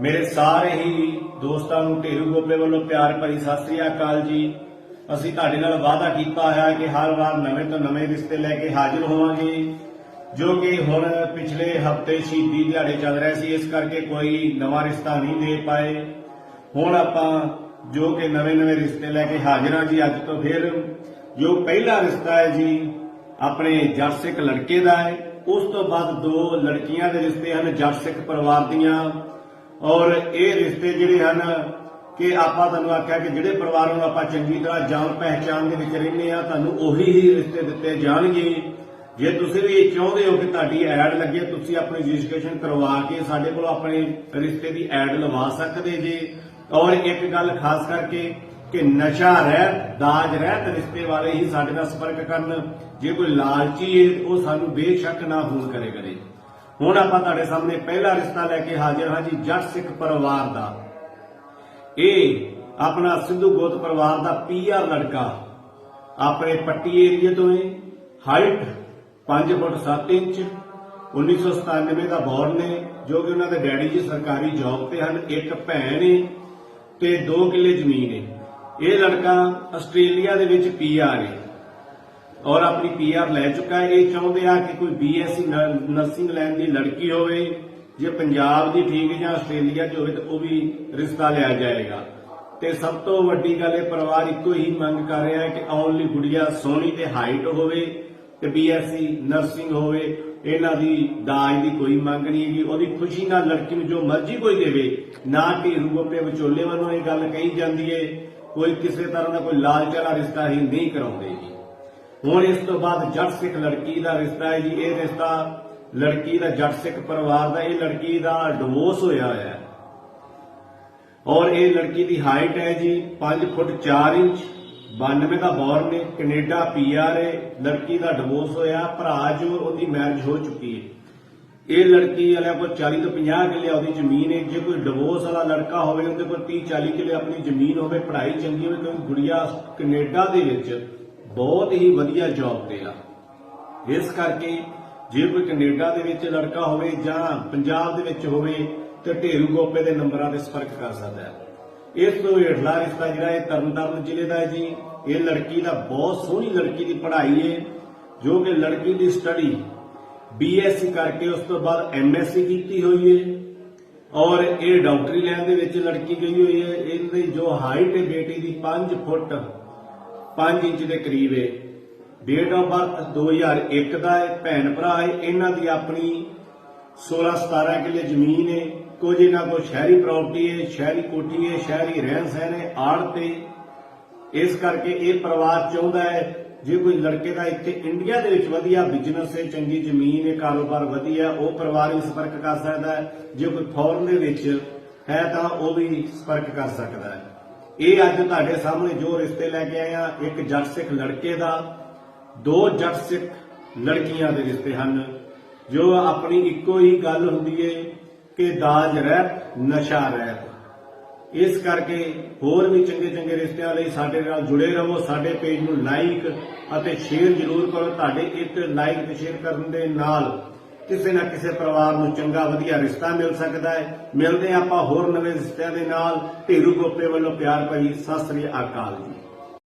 ਮੇਰੇ ਸਾਰੇ ਹੀ ਦੋਸਤਾਂ ਨੂੰ ਢੇਰੂ ਗੋਪੇ ਵੱਲੋਂ ਪਿਆਰ ਭਰੀ ਸਤਿ ਸ੍ਰੀ ਅਕਾਲ ਜੀ। ਅਸੀਂ ਤੁਹਾਡੇ ਨਾਲ ਵਾਅਦਾ ਕੀਤਾ ਹੈ ਕਿ ਹਰ ਵਾਰ ਨਵੇਂ ਤੋਂ ਨਵੇਂ ਰਿਸ਼ਤੇ ਲੈ ਕੇ ਹਾਜ਼ਰ ਹੋਵਾਂਗੇ, ਜੋ ਕਿ ਹੁਣ ਪਿਛਲੇ ਹਫ਼ਤੇ ਸ਼ਹੀਦੀ ਦਿਹਾੜੇ ਚੱਲ ਰਿਹਾ ਸੀ, ਇਸ ਕਰਕੇ ਕੋਈ ਨਵਾਂ ਰਿਸ਼ਤਾ ਨਹੀਂ ਦੇ ਪਾਏ। ਹੁਣ ਆਪਾਂ ਜੋ ਕਿ ਨਵੇਂ ਨਵੇਂ ਰਿਸ਼ਤੇ ਲੈ ਕੇ ਹਾਜ਼ਰ ਹਾਂ ਜੀ, ਅੱਜ ਤੋਂ ਫਿਰ ਜੋ ਪਹਿਲਾ ਰਿਸ਼ਤਾ ਹੈ ਜੀ, ਆਪਣੇ ਜੱਟ ਸਿੱਖ ਲੜਕੇ ਦਾ ਹੈ। ਉਸ ਤੋਂ ਬਾਅਦ ਦੋ ਲੜਕੀਆਂ ਦੇ ਰਿਸ਼ਤੇ ਹਨ, ਜੱਟ ਸਿੱਖ ਪਰਿਵਾਰ ਦੀਆਂ। ਔਰ ਇਹ ਰਿਸ਼ਤੇ ਜਿਹੜੇ ਹਨ ਕਿ ਆਪਾਂ ਤੁਹਾਨੂੰ ਆਖਿਆ ਕਿ ਜਿਹੜੇ ਪਰਿਵਾਰ ਨੂੰ ਆਪਾਂ ਚੰਗੀ ਤਰ੍ਹਾਂ ਜਾਣ ਪਹਿਚਾਣ ਦੇ ਵਿੱਚ ਰਹਿੰਦੇ ਆ ਤੁਹਾਨੂੰ ਉਹੀ ਹੀ ਰਿਸ਼ਤੇ ਦਿੱਤੇ ਜਾਣਗੇ। ਜੇ ਤੁਸੀਂ ਵੀ ਚਾਹੁੰਦੇ ਹੋ ਕਿ ਤੁਹਾਡੀ ਐਡ ਲੱਗੇ, ਤੁਸੀਂ ਆਪਣੀ ਰਜਿਸਟ੍ਰੇਸ਼ਨ ਕਰਵਾ ਕੇ ਸਾਡੇ ਕੋਲ ਆਪਣੇ ਰਿਸ਼ਤੇ ਦੀ ਐਡ ਲਵਾ ਸਕਦੇ ਜੇ। ਔਰ ਇੱਕ ਗੱਲ ਖਾਸ ਕਰਕੇ ਕਿ ਨਸ਼ਾ ਰਹਿਤ, ਦਾਜ ਰਹਿਤ ਰਿਸ਼ਤੇ ਵਾਲੇ ਹੀ ਸਾਡੇ ਨਾਲ ਸੰਪਰਕ ਕਰਨ। ਜੇ ਕੋਈ ਲਾਲਚੀ ਹੈ, ਉਹ ਸਾਨੂੰ ਬੇਸ਼ੱਕ ਨਾ ਫੋਨ ਕਰੇ ਕਰੇ ਹੁਣ ਆਪਾਂ ਤੁਹਾਡੇ ਸਾਹਮਣੇ ਪਹਿਲਾ ਰਿਸ਼ਤਾ ਲੈ ਕੇ ਹਾਜ਼ਰ ਹਾਂ ਜੀ ਜੱਟ ਸਿੱਖ ਪਰਿਵਾਰ ਦਾ। ਇਹ ਆਪਣਾ ਸਿੱਧੂ ਗੋਤ ਪਰਿਵਾਰ ਦਾ ਪੀਆਰ ਲੜਕਾ। ਆਪਣੇ ਪੱਟੀ ਏਰੀਏ ਤੋਂ ਹੈ ਹਾਈਟ 5 ਫੁੱਟ 7 ਇੰਚ 1997 ਦਾ ਬੋਰਨ ਨੇ, ਜੋ ਕਿ ਉਹਨਾਂ ਦੇ ਡੈਡੀ ਜੀ ਸਰਕਾਰੀ ਜੌਬ ਤੇ ਹਨ, ਇੱਕ ਭੈਣ ਹੈ ਤੇ 2 ਕਿੱਲੇ ਜ਼ਮੀਨ ਹੈ ਇਹ ਲੜਕਾ ਆਸਟ੍ਰੇਲੀਆ ਦੇ ਵਿੱਚ ਪੀਆਰ ਹੈ ਔਰ ਆਪਣੀ ਪੀਆਰ ਲੈ ਚੁੱਕਾ ਹੈ। ਇਹ ਚਾਹੁੰਦੇ ਆ ਕਿ ਕੋਈ ਬੀਐਸਸੀ ਨਰਸਿੰਗ ਲੈਣ ਦੀ ਲੜਕੀ ਹੋਵੇ, ਜੇ ਪੰਜਾਬ ਦੀ ਠੀਕ ਹੈ ਜਾਂ ਆਸਟ੍ਰੇਲੀਆ 'ਚ ਹੋਵੇ, ਤਾਂ ਉਹ ਵੀ ਰਿਸ਼ਤਾ ਲਿਆ ਜਾਏਗਾ। ਤੇ ਸਭ ਤੋਂ ਵੱਡੀ ਗੱਲ, ਇਹ ਪਰਿਵਾਰ ਇੱਕੋ ਹੀ ਮੰਗ ਕਰ ਰਿਹਾ ਹੈ ਕਿ ਓਨਲੀ ਗੁੜੀਆ ਸੋਹਣੀ ਤੇ ਹਾਈਟ ਹੋਵੇ ਤੇ ਬੀਐਸਸੀ ਨਰਸਿੰਗ ਹੋਵੇ। ਇਹਨਾਂ ਦੀ ਦਾਜ ਦੀ ਕੋਈ ਮੰਗ ਨਹੀਂ ਹੈਗੀ। ਉਹਦੀ ਖੁਸ਼ੀ ਨਾਲ ਲੜਕੀ ਨੂੰ ਜੋ ਮਰਜ਼ੀ ਕੋਈ ਦੇਵੇ, ਨਾ ਕਿ ਰੂਪੇ ਵਿਚੋਲੇ ਵੱਲੋਂ ਇਹ ਗੱਲ ਕਹੀ ਜਾਂਦੀ ਏ ਕੋਈ ਕਿਸੇ ਤਰ੍ਹਾਂ ਦਾ ਕੋਈ ਲਾਲਚ ਵਾਲਾ ਰਿਸ਼ਤਾ ਹੀ ਨਹੀਂ ਕਰਾਉਂਦੇ ਜੀ। ਹੁਣ ਇਸ ਤੋਂ ਬਾਅਦ ਜੱਟ ਸਿੱਖ ਲੜਕੀ ਦਾ ਰਿਸ਼ਤਾ ਹੈ ਜੀ, ਇਹ ਰਿਸ਼ਤਾ ਲੜਕੀ ਦਾ ਜੱਟ ਸਿੱਖ ਪਰਿਵਾਰ ਦਾ, ਇਹ ਲੜਕੀ ਦਾ ਡਿਵੋਰਸ ਹੋਇਆ ਹੋਇਆ ਹੈ। ਔਰ ਇਹ ਲੜਕੀ ਦੀ ਹਾਈਟ ਹੈ ਜੀ 5 ਫੁੱਟ 4 ਇੰਚ 92 ਦਾ ਬੌਰਨ ਹੈ ਕੈਨੇਡਾ ਪੀਆਰ ਹੈ ਲੜਕੀ ਦਾ ਡਿਵੋਰਸ ਹੋਇਆ, ਭਰਾ ਜੋ ਉਹਦੀ ਮੈਰਿਜ ਹੋ ਚੁੱਕੀ ਹੈ। ਇਹ ਲੜਕੀ ਵਾਲਿਆਂ ਕੋਲ 40 ਤੋਂ 50 ਕਿੱਲੇ ਉਹਦੀ ਜ਼ਮੀਨ ਹੈ, ਜੇ ਕੋਈ ਡਿਵੋਰਸ ਵਾਲਾ ਲੜਕਾ ਹੋਵੇ, ਉਹਦੇ ਕੋਲ 30 40 ਕਿੱਲੇ ਆਪਣੀ ਜ਼ਮੀਨ ਹੋਵੇ, ਪੜ੍ਹਾਈ ਚੰਗੀ ਹੋਵੇ, ਕਿਉਂਕਿ ਗੁੜੀਆ ਕੈਨੇਡਾ ਦੇ ਵਿੱਚ ਬਹੁਤ ਹੀ ਵਧੀਆ ਜੌਬ ਤੇ ਆ। ਇਸ ਕਰਕੇ ਜੇ ਕੋਈ ਕੈਨੇਡਾ ਦੇ ਵਿੱਚ ਲੜਕਾ ਹੋਵੇ ਜਾਂ ਪੰਜਾਬ ਦੇ ਵਿੱਚ ਹੋਵੇ ਤੇ ਢੇਰੂ ਗੋਪੇ ਦੇ ਨੰਬਰਾਂ ਤੇ ਸੰਪਰਕ ਕਰ ਸਕਦਾ ਹੈ। ਇਸ ਤੋਂ ਹੇਠਲਾ ਰਿਸ਼ਤਾ ਜਿਹੜਾ ਇਹ ਤਰਨਤਾਰਨ ਜ਼ਿਲ੍ਹੇ ਦਾ ਹੈ ਜੀ। ਇਹ ਲੜਕੀ ਦਾ ਬਹੁਤ ਸੋਹਣੀ ਲੜਕੀ ਦੀ ਪੜ੍ਹਾਈ ਹੈ, ਜੋ ਕਿ ਲੜਕੀ ਦੀ ਸਟੱਡੀ ਬੀਐਸਸੀ ਕਰਕੇ ਉਸ ਤੋਂ ਬਾਅਦ ਐਮਐਸਸੀ ਕੀਤੀ ਹੋਈ ਹੈ ਔਰ ਇਹ ਡਾਕਟਰੀ ਲਾਈਨ ਦੇ ਵਿੱਚ ਲੜਕੀ ਗਈ ਹੋਈ ਹੈ। ਇਹਦੀ ਜੋ ਹਾਈਟ ਹੈ ਬੇਟੀ ਦੀ 5 ਫੁੱਟ 5 ਇੰਚ ਦੇ ਕਰੀਬ ਹੈ ਡੇਟ ਆਫ ਬਰਥ 2001 ਦਾ ਹੈ ਭੈਣ ਭਰਾ ਹੈ ਇਹਨਾਂ ਦੀ ਆਪਣੀ 16 17 ਕਿੱਲੇ ਜ਼ਮੀਨ ਹੈ ਕੁਝ ਇਹਨਾਂ ਕੋਲ ਸ਼ਹਿਰੀ ਪ੍ਰਾਪਰਟੀ ਹੈ ਸ਼ਹਿਰੀ ਕੋਠੀ ਹੈ ਸ਼ਹਿਰੀ ਰਹਿਣ ਸਹਿਣ ਹੈ ਆੜ ਤੇ। ਇਸ ਕਰਕੇ ਇਹ ਪਰਿਵਾਰ ਚਾਹੁੰਦਾ ਹੈ ਜੇ ਕੋਈ ਲੜਕੇ ਦਾ ਇੱਥੇ ਇੰਡੀਆ ਦੇ ਵਿੱਚ ਵਧੀਆ ਬਿਜ਼ਨਸ ਹੈ ਚੰਗੀ ਜ਼ਮੀਨ ਹੈ ਕਾਰੋਬਾਰ ਵਧੀਆ, ਉਹ ਪਰਿਵਾਰ ਵੀ ਸੰਪਰਕ ਕਰ ਸਕਦਾ ਹੈ ਜੇ ਕੋਈ ਫੋਰਨ ਦੇ ਵਿੱਚ ਹੈ ਤਾਂ ਉਹ ਵੀ ਸੰਪਰਕ ਕਰ ਸਕਦਾ ਹੈ ਇਹ ਅੱਜ ਤੁਹਾਡੇ ਸਾਹਮਣੇ ਜੋ ਰਿਸ਼ਤੇ ਲੈ ਕੇ ਆਏ ਆ, ਇੱਕ ਜੱਟ ਸਿੱਖ ਲੜਕੇ ਦਾ, ਦੋ ਜੱਟ ਸਿੱਖ ਲੜਕੀਆਂ ਦੇ ਰਿਸ਼ਤੇ ਹਨ, ਜੋ ਆਪਣੀ ਇੱਕੋ ਹੀ ਗੱਲ ਹੁੰਦੀ ਏ ਕਿ ਦਾਜ ਰਹਿਤ, ਨਸ਼ਾ ਰਹਿਤ। ਇਸ ਕਰਕੇ ਹੋਰ ਵੀ ਚੰਗੇ ਚੰਗੇ ਰਿਸ਼ਤਿਆਂ ਲਈ ਸਾਡੇ ਨਾਲ ਜੁੜੇ ਰਹੋ, ਸਾਡੇ ਪੇਜ ਨੂੰ ਲਾਈਕ ਅਤੇ ਸ਼ੇਅਰ ਜ਼ਰੂਰ ਕਰੋ, ਤੁਹਾਡੇ ਇੱਕ ਲਾਈਕ ਤੇ ਸ਼ੇਅਰ ਕਰਨ ਦੇ ਨਾਲ ਕਿਸੇ ਨਾ ਕਿਸੇ ਪਰਿਵਾਰ ਨੂੰ ਚੰਗਾ ਵਧੀਆ ਰਿਸ਼ਤਾ ਮਿਲ ਸਕਦਾ ਹੈ। ਮਿਲਦੇ ਹਾਂ ਆਪਾਂ ਹੋਰ ਨਵੇਂ ਰਿਸ਼ਤਿਆਂ ਦੇ ਨਾਲ। ਢੇਰੂ ਗੋਪੇ ਵੱਲੋਂ ਪਿਆਰ ਭਰੀ ਸਤਿ ਸ੍ਰੀ ਅਕਾਲ ਜੀ।